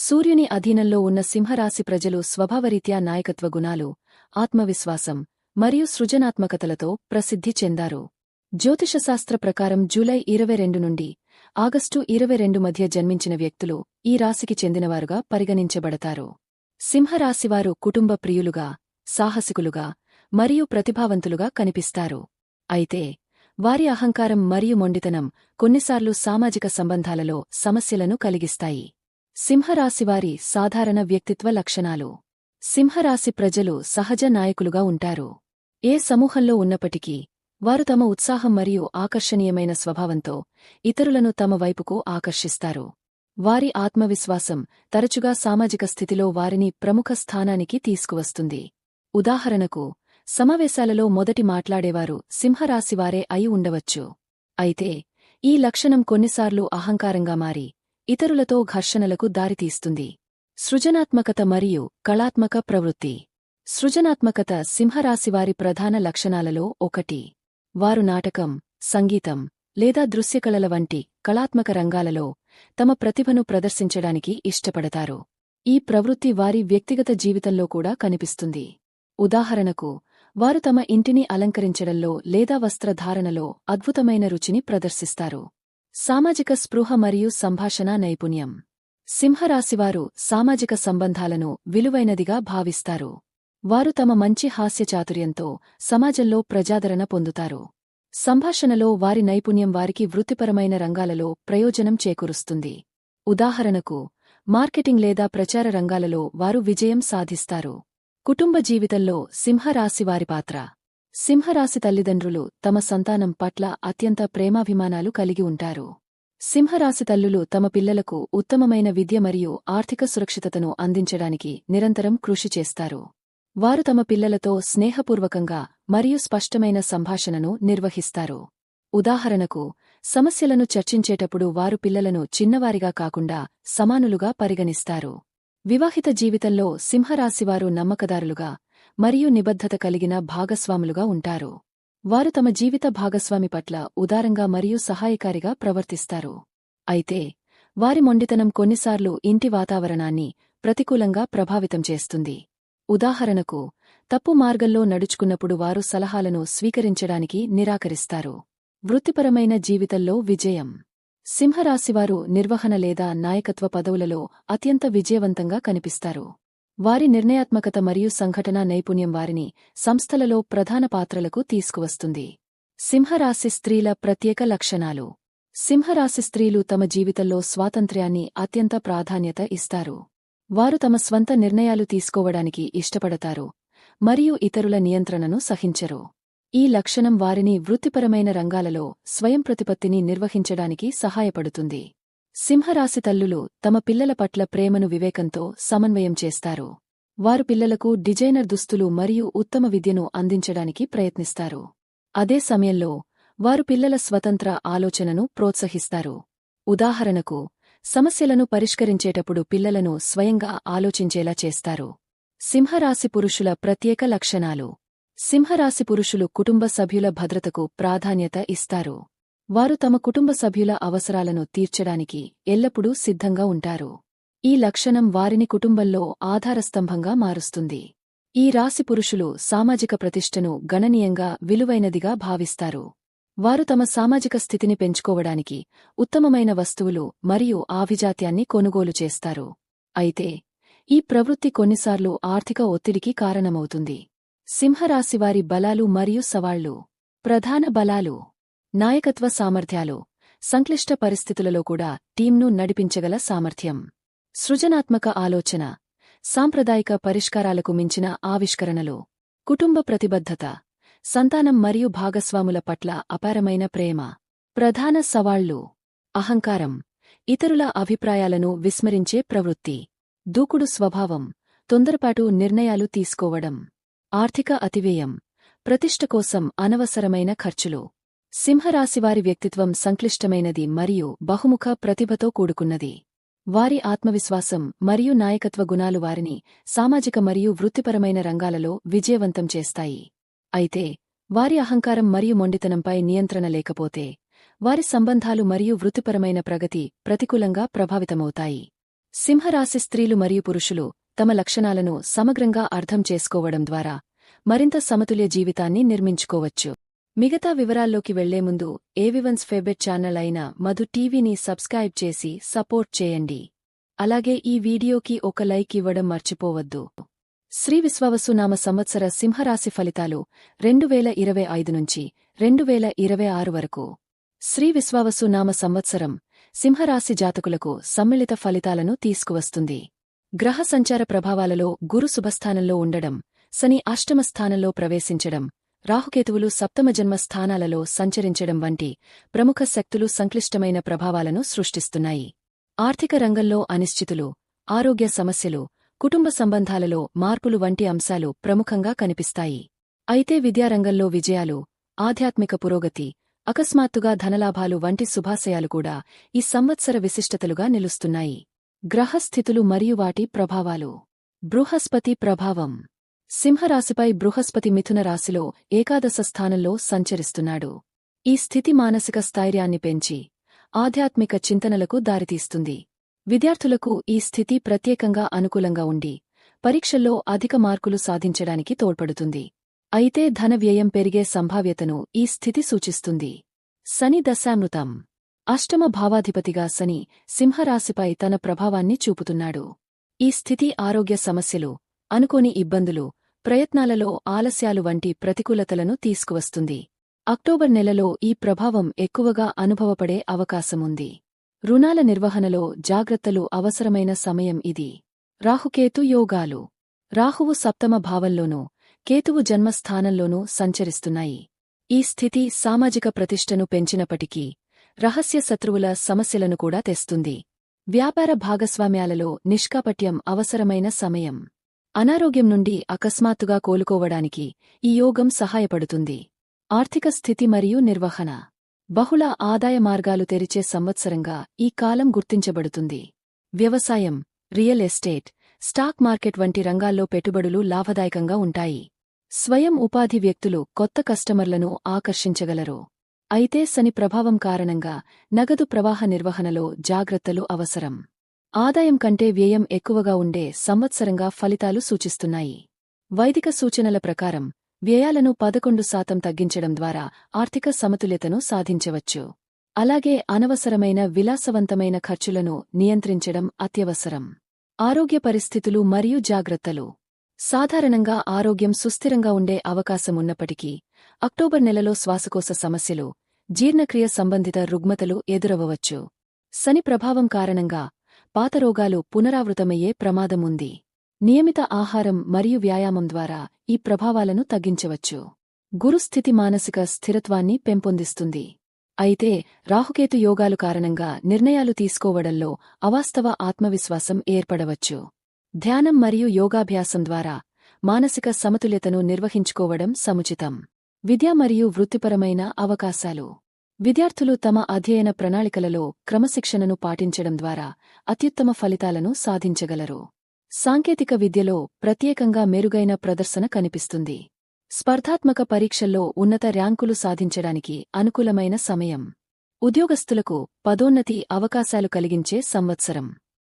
సూర్యుని అధీనంలో ఉన్న సింహరాశి ప్రజలు స్వభావరీత్యా నాయకత్వ గుణాలు ఆత్మవిశ్వాసం మరియు సృజనాత్మకతలతో ప్రసిద్ధి చెందారు. జ్యోతిషశాస్త్ర ప్రకారం జూలై ఇరవై రెండు నుండి ఆగస్టు ఇరవై రెండు మధ్య జన్మించిన వ్యక్తులు ఈ రాశికి చెందినవారుగా పరిగణించబడతారు. సింహరాశివారు కుటుంబ ప్రియులుగా సాహసికులుగా మరియు ప్రతిభావంతులుగా కనిపిస్తారు. అయితే వారి అహంకారం మరియు మొండితనం కొన్నిసార్లు సామాజిక సంబంధాలలో సమస్యలను కలిగిస్తాయి. సింహరాశివారి సాధారణ వ్యక్తిత్వ లక్షణాలు. సింహరాశి ప్రజలు సహజ నాయకులుగా ఉంటారు. ఏ సమూహంలో ఉన్నప్పటికీ వారు తమ ఉత్సాహం మరియు ఆకర్షణీయమైన స్వభావంతో ఇతరులను తమ వైపుకు ఆకర్షిస్తారు. వారి ఆత్మవిశ్వాసం తరచుగా సామాజిక స్థితిలో వారిని ప్రముఖ స్థానానికి తీసుకువస్తుంది. ఉదాహరణకు సమావేశాలలో మొదటి మాట్లాడేవారు సింహరాశివారే అయి ఉండవచ్చు. అయితే ఈ లక్షణం కొన్నిసార్లు అహంకారంగా మారి ఇతరులతో ఘర్షణలకు దారితీస్తుంది. సృజనాత్మకత మరియు కళాత్మక ప్రవృత్తి. సృజనాత్మకత సింహరాశివారి ప్రధాన లక్షణాలలో ఒకటి. వారు నాటకం సంగీతం లేదా దృశ్యకళల వంటి కళాత్మక రంగాలలో తమ ప్రతిభను ప్రదర్శించడానికి ఇష్టపడతారు. ఈ ప్రవృత్తి వారి వ్యక్తిగత జీవితంలో కూడా కనిపిస్తుంది. ఉదాహరణకు వారు తమ ఇంటిని అలంకరించడంలో లేదా వస్త్రధారణలో అద్భుతమైన రుచిని ప్రదర్శిస్తారు. సామాజిక స్పృహ మరియు సంభాషణ నైపుణ్యం. సింహరాశివారు సామాజిక సంబంధాలను విలువైనదిగా భావిస్తారు. వారు తమ మంచి హాస్యచాతుర్యంతో సమాజంలో ప్రజాదరణ పొందుతారు. సంభాషణలో వారి నైపుణ్యం వారికి వృత్తిపరమైన రంగాలలో ప్రయోజనం చేకూరుస్తుంది. ఉదాహరణకు మార్కెటింగ్ లేదా ప్రచార రంగాలలో వారు విజయం సాధిస్తారు. కుటుంబ జీవితంలో సింహరాశివారి పాత్ర సింహరాశి తల్లిదండ్రులు తమ సంతానం పట్ల అత్యంత ప్రేమాభిమానాలు కలిగి ఉంటారు. సింహరాశి తల్లులు తమ పిల్లలకు ఉత్తమమైన విద్య మరియు ఆర్థిక సురక్షితతను అందించడానికి నిరంతరం కృషి చేస్తారు. వారు తమ పిల్లలతో స్నేహపూర్వకంగా మరియు స్పష్టమైన సంభాషణను నిర్వహిస్తారు. ఉదాహరణకు సమస్యలను చర్చించేటప్పుడు వారు పిల్లలను చిన్నవారిగా కాకుండా సమానులుగా పరిగణిస్తారు. వివాహిత జీవితంలో సింహరాశివారు నమ్మకదారులుగా మరియు నిబద్ధత కలిగిన భాగస్వాములుగా ఉంటారు. వారు తమ జీవిత భాగస్వామి పట్ల ఉదారంగా మరియు సహాయకారిగా ప్రవర్తిస్తారు. అయితే వారి మొండితనం కొన్నిసార్లు ఇంటి వాతావరణాన్ని ప్రతికూలంగా ప్రభావితం చేస్తుంది. ఉదాహరణకు తప్పు మార్గంలో నడుచుకున్నప్పుడు వారు సలహాలను స్వీకరించడానికి నిరాకరిస్తారు. వృత్తిపరమైన జీవితంలో విజయం. సింహరాశివారు నిర్వహణ లేదా నాయకత్వ పదవులలో అత్యంత విజయవంతంగా కనిపిస్తారు. వారి నిర్ణయాత్మకత మరియు సంఘటనా నైపుణ్యం వారిని సంస్థలలో ప్రధాన పాత్రలకు తీసుకువస్తుంది. సింహరాశి స్త్రీల ప్రత్యేక లక్షణాలు. సింహరాశి స్త్రీలు తమ జీవితంలో స్వాతంత్ర్యాన్ని అత్యంత ప్రాధాన్యత ఇస్తారు. వారు తమ స్వంత నిర్ణయాలు తీసుకోవడానికి ఇష్టపడతారు మరియు ఇతరుల నియంత్రణను సహించరు. ఈ లక్షణం వారిని వృత్తిపరమైన రంగాలలో స్వయం ప్రతిపత్తిని నిర్వహించడానికి సహాయపడుతుంది. సింహరాశి తల్లులు తమ పిల్లల పట్ల ప్రేమను వివేకంతో సమన్వయం చేస్తారు. వారు పిల్లలకు డిజైనర్ దుస్తులు మరియు ఉత్తమ విద్యను అందించడానికి ప్రయత్నిస్తారు. అదే సమయంలో వారు పిల్లల స్వతంత్ర ఆలోచనను ప్రోత్సహిస్తారు. ఉదాహరణకు సమస్యలను పరిష్కరించేటప్పుడు పిల్లలను స్వయంగా ఆలోచించేలా చేస్తారు. సింహరాశి పురుషుల ప్రత్యేక లక్షణాలు. సింహరాశి పురుషులు కుటుంబ సభ్యుల భద్రతకు ప్రాధాన్యత ఇస్తారు. వారు తమ కుటుంబ సభ్యుల అవసరాలను తీర్చడానికి ఎల్లప్పుడూ సిద్ధంగా ఉంటారు. ఈ లక్షణం వారిని కుటుంబంలో ఆధారస్తంభంగా మారుస్తుంది. ఈ రాశి పురుషులు సామాజిక ప్రతిష్టను గణనీయంగా విలువైనదిగా భావిస్తారు. వారు తమ సామాజిక స్థితిని పెంచుకోవడానికి ఉత్తమమైన వస్తువులు మరియు ఆభిజాత్యాన్ని కొనుగోలు చేస్తారు. అయితే ఈ ప్రవృత్తి కొన్నిసార్లు ఆర్థిక ఒత్తిడికి కారణమవుతుంది. సింహరాశివారి బలాలు మరియు సవాళ్ళు. ప్రధాన బలాలు. నాయకత్వ సామర్థ్యాలు సంక్లిష్ట పరిస్థితులలో కూడా టీంను నడిపించగల సామర్థ్యం. సృజనాత్మక ఆలోచన సాంప్రదాయిక పరిష్కారాలకు మించిన ఆవిష్కరణలు. కుటుంబ ప్రతిబద్ధత సంతానం మరియు భాగస్వాముల పట్ల అపారమైన ప్రేమ. ప్రధాన సవాళ్ళు. అహంకారం ఇతరుల అభిప్రాయాలను విస్మరించే ప్రవృత్తి. దూకుడు స్వభావం తొందరపాటు నిర్ణయాలు తీసుకోవడం. ఆర్థిక అతివేయం ప్రతిష్ట కోసం అనవసరమైన ఖర్చులు. సింహరాశివారి వ్యక్తిత్వం సంక్లిష్టమైనది మరియు బహుముఖ ప్రతిభతో కూడుకున్నది. వారి ఆత్మవిశ్వాసం మరియు నాయకత్వ గుణాలు వారిని సామాజిక మరియు వృత్తిపరమైన రంగాలలో విజయవంతం చేస్తాయి. అయితే వారి అహంకారం మరియు మొండితనంపై నియంత్రణ లేకపోతే వారి సంబంధాలు మరియు వృత్తిపరమైన ప్రగతి ప్రతికూలంగా ప్రభావితమవుతాయి. సింహరాశి స్త్రీలు మరియు పురుషులు తమ లక్షణాలను సమగ్రంగా అర్థం చేసుకోవడం ద్వారా మరింత సమతుల్య జీవితాన్ని నిర్మించుకోవచ్చు. మిగతా వివరాల్లోకి వెళ్ళే ముందు ఏవివన్స్ ఫేవరెట్ ఛానల్ అయిన మధు టీవీని సబ్స్క్రైబ్ చేసి సపోర్ట్ చేయండి. అలాగే ఈ వీడియోకి ఒక లైక్ ఇవ్వడం మర్చిపోవద్దు. శ్రీ విశ్వవసునామ సంవత్సర సింహరాశి ఫలితాలు రెండు వేల ఇరవై ఐదు నుంచి రెండు వేల ఇరవై ఆరు వరకు. శ్రీ విశ్వవసునామ సంవత్సరం సింహరాశి జాతకులకు సమ్మిళిత ఫలితాలను తీసుకువస్తుంది. గ్రహ సంచార ప్రభావాలలో గురు శుభస్థానంలో ఉండడం శని అష్టమ స్థానంలో ప్రవేశించడం రాహుకేతువులు సప్తమ జన్మ స్థానాలలో సంచరించడం వంటి ప్రముఖ శక్తులు సంక్లిష్టమైన ప్రభావాలను సృష్టిస్తున్నాయి. ఆర్థిక రంగంలో అనిశ్చితులు ఆరోగ్య సమస్యలు కుటుంబ సంబంధాలలో మార్పులు వంటి అంశాలు ప్రముఖంగా కనిపిస్తాయి. అయితే విద్యారంగంలో విజయాలు ఆధ్యాత్మిక పురోగతి అకస్మాత్తుగా ధనలాభాలు వంటి శుభాశయాలు కూడా ఈ సంవత్సర విశిష్టతలుగా నిలుస్తున్నాయి. గ్రహస్థితులు మరియు వాటి ప్రభావాలు. బృహస్పతి ప్రభావం. సింహరాశిపై బృహస్పతి మిథున రాశిలో ఏకాదశ స్థానంలో సంచరిస్తున్నాడు. ఈ స్థితి మానసిక స్థైర్యాన్ని పెంచి ఆధ్యాత్మిక చింతనలకు దారితీస్తుంది. విద్యార్థులకు ఈ స్థితి ప్రత్యేకంగా అనుకూలంగా ఉండి పరీక్షల్లో అధిక మార్కులు సాధించడానికి తోడ్పడుతుంది. అయితే ధన వ్యయం పెరిగే సంభావ్యతను ఈ స్థితి సూచిస్తుంది. శని దశామృతం. అష్టమ భావాధిపతిగా శని సింహరాశిపై తన ప్రభావాన్ని చూపుతున్నాడు. ఈ స్థితి ఆరోగ్య సమస్యలు అనుకోని ఇబ్బందులు ప్రయత్నాలలో ఆలస్యాలు వంటి ప్రతికూలతలను తీసుకువస్తుంది. అక్టోబర్ నెలలో ఈ ప్రభావం ఎక్కువగా అనుభవపడే అవకాశముంది. రుణాల నిర్వహణలో జాగ్రత్తలు అవసరమైన సమయం ఇది. రాహుకేతు యోగాలు. రాహువు సప్తమ భావంలోనూ కేతువు జన్మస్థానంలోనూ సంచరిస్తున్నాయి. ఈ స్థితి సామాజిక ప్రతిష్టను పెంచినప్పటికీ రహస్య శత్రువుల సమస్యలను కూడా తెస్తుంది. వ్యాపార భాగస్వామ్యాలలో నిష్కాపట్యం అవసరమైన సమయం. అనారోగ్యం నుండి అకస్మాత్తుగా కోలుకోవడానికి ఈ యోగం సహాయపడుతుంది. ఆర్థిక స్థితి మరియు నిర్వహణ. బహుళ ఆదాయ మార్గాలు తెరిచే సంవత్సరంగా ఈ కాలం గుర్తించబడుతుంది. వ్యవసాయం రియల్ ఎస్టేట్ స్టాక్ మార్కెట్ వంటి రంగాల్లో పెట్టుబడులు లాభదాయకంగా ఉంటాయి. స్వయం ఉపాధి వ్యక్తులు కొత్త కస్టమర్లను ఆకర్షించగలరు. అయితే శని ప్రభావం కారణంగా నగదు ప్రవాహ నిర్వహణలో జాగ్రత్తలు అవసరం. ఆదాయం కంటే వ్యయం ఎక్కువగా ఉండే సంవత్సరంగా ఫలితాలు సూచిస్తున్నాయి. వైదిక సూచనల ప్రకారం వ్యయాలను పదకొండు శాతం తగ్గించడం ద్వారా ఆర్థిక సమతుల్యతను సాధించవచ్చు. అలాగే అనవసరమైన విలాసవంతమైన ఖర్చులను నియంత్రించడం అత్యవసరం. ఆరోగ్య పరిస్థితులు మరియు జాగ్రత్తలు. సాధారణంగా ఆరోగ్యం సుస్థిరంగా ఉండే అవకాశమున్నప్పటికీ అక్టోబర్ నెలలో శ్వాసకోశ సమస్యలు జీర్ణక్రియ సంబంధిత రుగ్మతలు ఎదురవవచ్చు శని ప్రభావం కారణంగా పాత రోగాలు పునరావృతమయ్యే ప్రమాదముంది. నియమిత ఆహారం మరియు వ్యాయామం ద్వారా ఈ ప్రభావాలను తగ్గించవచ్చు. గురుస్థితి మానసిక స్థిరత్వాన్ని పెంపొందిస్తుంది. అయితే రాహుకేతు యోగాలు కారణంగా నిర్ణయాలు తీసుకోవడంలో అవాస్తవ ఆత్మవిశ్వాసం ఏర్పడవచ్చు. ధ్యానం మరియు యోగాభ్యాసం ద్వారా మానసిక సమతుల్యతను నిర్వహించుకోవడం సముచితం. విద్య మరియు వృత్తిపరమైన అవకాశాలు. విద్యార్థులు తమ అధ్యయన ప్రణాళికలలో క్రమశిక్షణను పాటించడం ద్వారా అత్యుత్తమ ఫలితాలను సాధించగలరు. సాంకేతిక విద్యలో ప్రత్యేకంగా మెరుగైన ప్రదర్శన కనిపిస్తుంది. స్పర్ధాత్మక పరీక్షల్లో ఉన్నత ర్యాంకులు సాధించడానికి అనుకూలమైన సమయం. ఉద్యోగస్తులకు పదోన్నతి అవకాశాలు కలిగించే సంవత్సరం.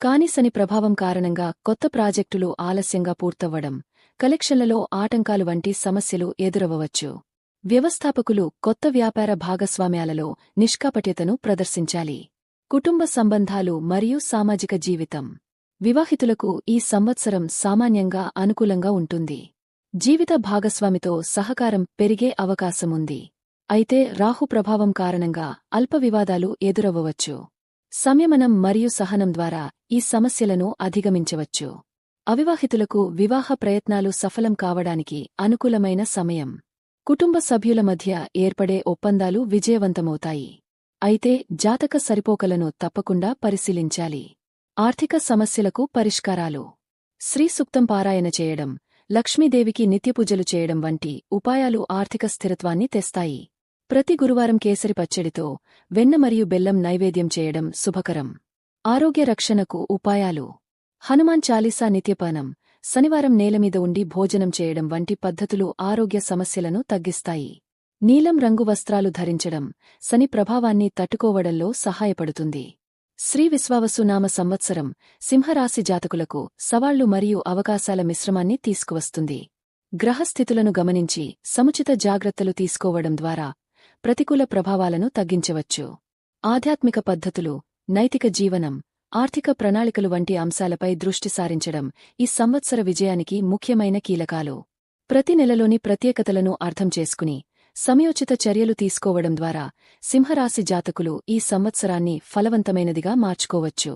కానిసని ప్రభావం కారణంగా కొత్త ప్రాజెక్టులు ఆలస్యంగా పూర్తవ్వడం కలెక్షన్లలో ఆటంకాలు వంటి సమస్యలు ఎదురవవచ్చు వ్యవస్థాపకులు కొత్త వ్యాపార భాగస్వామ్యాలలో నిష్కాపట్యతను ప్రదర్శించాలి. కుటుంబ సంబంధాలు మరియు సామాజిక జీవితం. వివాహితులకు ఈ సంవత్సరం సామాన్యంగా అనుకూలంగా ఉంటుంది. జీవిత భాగస్వామితో సహకారం పెరిగే అవకాశముంది. అయితే రాహు ప్రభావం కారణంగా అల్ప వివాదాలు ఎదురవ్వవచ్చు. సంయమనం మరియు సహనం ద్వారా ఈ సమస్యలను అధిగమించవచ్చు. అవివాహితులకు వివాహ ప్రయత్నాలు సఫలం కావడానికి అనుకూలమైన సమయం. కుటుంబ సభ్యుల మధ్య ఏర్పడే ఒప్పందాలు విజయవంతమవుతాయి. అయితే జాతక సరిపోకలను తప్పకుండా పరిశీలించాలి. ఆర్థిక సమస్యలకు పరిష్కారాలు. శ్రీసూక్తం పారాయణ చేయడం లక్ష్మీదేవికి నిత్యపూజలు చేయడం వంటి ఉపాయాలు ఆర్థిక స్థిరత్వాన్ని తెస్తాయి. ప్రతి గురువారం కేసరి పచ్చడితో వెన్న మరియు బెల్లం నైవేద్యం చేయడం శుభకరం. ఆరోగ్య రక్షణకు ఉపాయాలు. హనుమాన్ చాలీసా నిత్యపానం శనివారం నేలమీద ఉండి భోజనం చేయడం వంటి పద్ధతులు ఆరోగ్య సమస్యలను తగ్గిస్తాయి. నీలం రంగు వస్త్రాలు ధరించడం శని ప్రభావాన్ని తట్టుకోవడంలో సహాయపడుతుంది. శ్రీ విశ్వావసునామ సంవత్సరం సింహరాశి జాతకులకు సవాళ్ళు మరియు అవకాశాల మిశ్రమాన్ని తీసుకువస్తుంది. గ్రహస్థితులను గమనించి సముచిత జాగ్రత్తలు తీసుకోవడం ద్వారా ప్రతికూల ప్రభావాలను తగ్గించవచ్చు. ఆధ్యాత్మిక పద్ధతులు నైతిక జీవనం ఆర్థిక ప్రణాళికలు వంటి అంశాలపై దృష్టి సారించడం ఈ సంవత్సర విజయానికి ముఖ్యమైన కీలకాలు. ప్రతి నెలలోని ప్రత్యేకతలను అర్థం చేసుకుని సమయోచిత చర్యలు తీసుకోవడం ద్వారా సింహరాశి జాతకులు ఈ సంవత్సరాన్ని ఫలవంతమైనదిగా మార్చుకోవచ్చు.